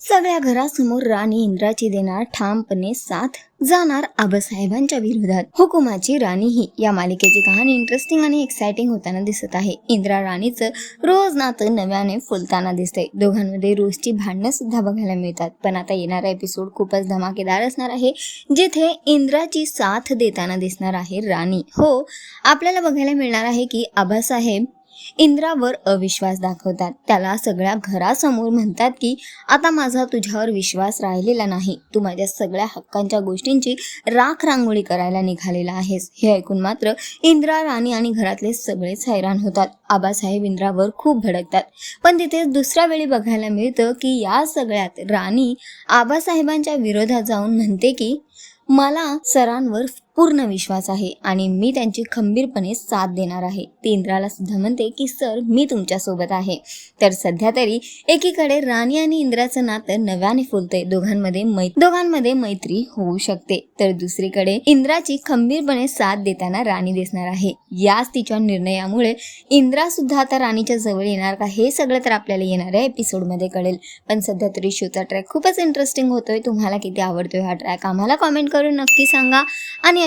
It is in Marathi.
सगळ्या घरासमोर राणी इंद्राची देणार ठामपणे साथ जाणार आबासाहेबांच्या विरोधात. हुकुमाची राणी ही या मालिकेची कहाणी इंटरेस्टिंग आणि एक्साइटिंग होताना दिसत आहे. इंद्रा राणीचं रोज नातं नव्याने फुलताना दिसतंय. दोघांमध्ये रोजची भांडणं सुद्धा बघायला मिळतात. पण आता येणारा एपिसोड खूपच धमाकेदार असणार आहे जिथे इंद्राची साथ देताना दिसणार आहे राणी. हो आपल्याला बघायला मिळणार आहे की आबासाहेब इंद्रावर अविश्वास दाखवतात. त्याला सगळ्या घरासमोर म्हणतात की आता माझा तुझ्यावर विश्वास राहिलेला नाही. तू माझ्या सगळ्या हक्कांच्या गोष्टींची राख रांगोळी करायला निघालेला आहेस. हे ऐकून मात्र इंद्रा राणी आणि घरातले सगळेच हैराण होतात. आबासाहेब इंद्रावर खूप भडकतात. पण तिथे दुसऱ्या वेळी बघायला मिळतं की या सगळ्यात राणी आबासाहेबांच्या विरोधात जाऊन म्हणते की मला सरांवर पूर्ण विश्वास आहे आणि मी त्यांची खंबीरपणे साथ देणार आहे. ती इंद्राला सुद्धा म्हणते की सर मी तुमच्यासोबत आहे. तर सध्या तरी एकीकडे राणी आणि इंद्राचं नातं नव्याने फुलतंय. दोघांमध्ये मै दोघांमध्ये मैत्री होऊ शकते. तर दुसरीकडे इंद्राची खंबीरपणे साथ देताना राणी दिसणार आहे. याच तिच्या निर्णयामुळे इंद्रा सुद्धा आता राणीच्या जवळ येणार का हे सगळं तर आपल्याला येणाऱ्या एपिसोडमध्ये कळेल. पण सध्या तरी शोचा ट्रॅक खूपच इंटरेस्टिंग होतोय. तुम्हाला किती आवडतोय हा ट्रॅक आम्हाला कॉमेंट करून नक्की सांगा. आणि